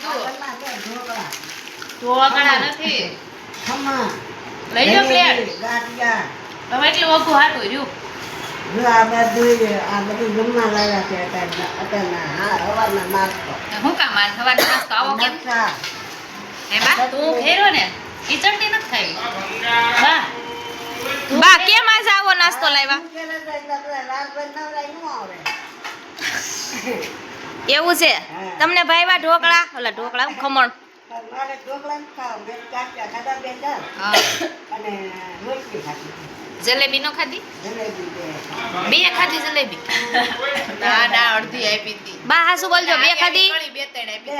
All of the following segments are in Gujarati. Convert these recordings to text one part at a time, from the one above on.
જુઓ ઘરમાં છે ઢોકળા. ઢોકળા નથી. ખમણ. લઈ લો પ્લેટ. ગાંઠિયા. તમે એટલું ઓઘું હાટું રહ્યું. આ બધું આ બધું જમવા લાવ્યા છે અત્યારના હા સવારના નાસ્તો હું કામ આજ સવારનો નાસ્તો આવો કેમ. બા તું ફેરો ને. ઈ નથી ખાવી બા બા. કેમ આજે આવો નાસ્તો લાવ્યા હું. એવું છે? તમને ભાઈવા ઢોકળા? ઓલા ઢોકળા ખમણ. હા. જલેબી નો ખાધી? બે. બે ખાધી જલેબી? ના ના અડધી આપી હતી. બા હાસુ બોલજો બે ખાધી? બે ત્રણ આપી.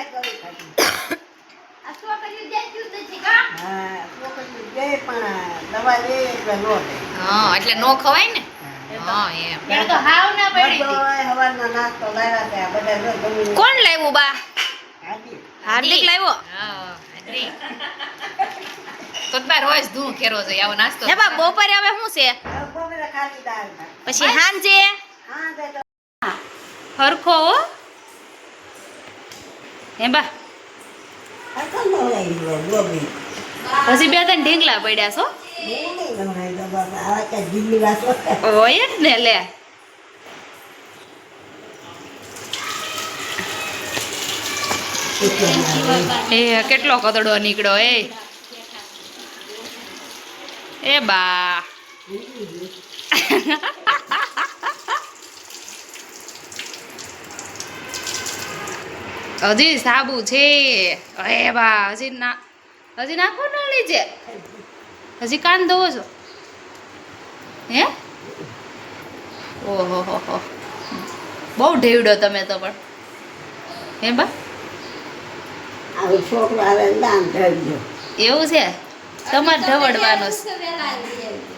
હા? હા એટલે નો ખવાય ને? કોણ લાવ્યું બા? હાર્દિક. લાવ્યો? તો તો રોજ ધૂળ ખેરો છે આવો નાસ્તો. બા બપોરે હવે શું છે. પછી હાંજે હરખો હો. હે બા. હજી બે ત્રણ ઢીંગલા પડ્યા છો. હોય જ ને લે. એ કેટલો કતડો નીકળ્યો, એ? એ બા. હજી સાબુ છે. હજી ના હજી નાખો ના લીજે હજી કાન ધોવો છો? હે? ઓહો હો હો. બહુ ઢેવડો તમે તો પણ. હે બા. એવું છે? તમારે ઢવડવાનું છે.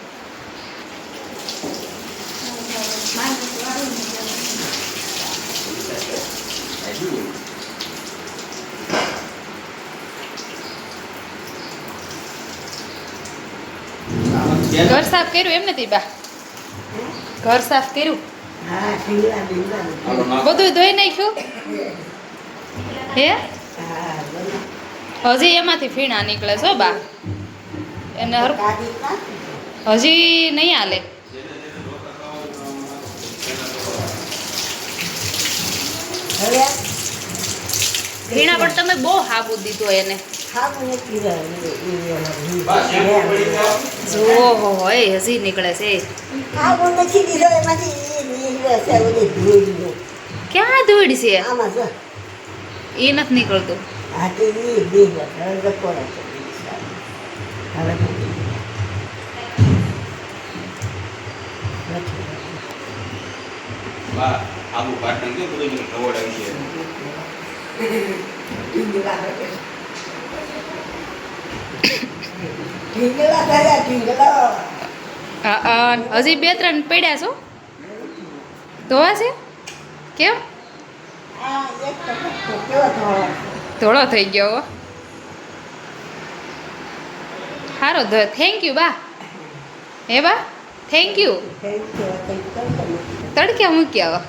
ઘર સાફ કર્યું એમ નથી બા? ઘર સાફ કર્યું. બધું ધોઈ નાખ્યું? હે? હજી એમાંથી ફીણા નીકળે છો બા. એને. હજી નહીં હાલે. હવે? ફીણા પણ તમે બહુ હાબુ દીધો એને. ખાવું નથી રહ્યું. એ- એ- જો હોય હજી નીકળે છે. ક્યાં ધૂળ છે? આમાં જો. એ નથી નીકળતું. આબુ પાટણ કે બધું મને ખબર આવી છે ઢીંગલા હજી બે ત્રણ પડ્યા છો? ધોવા છે? કેમ? ધોળો થઈ ગયો હો. સારો ધો થેન્ક યુ બા. હે બા. થેન્ક યુ તડકે મૂક્યા હો.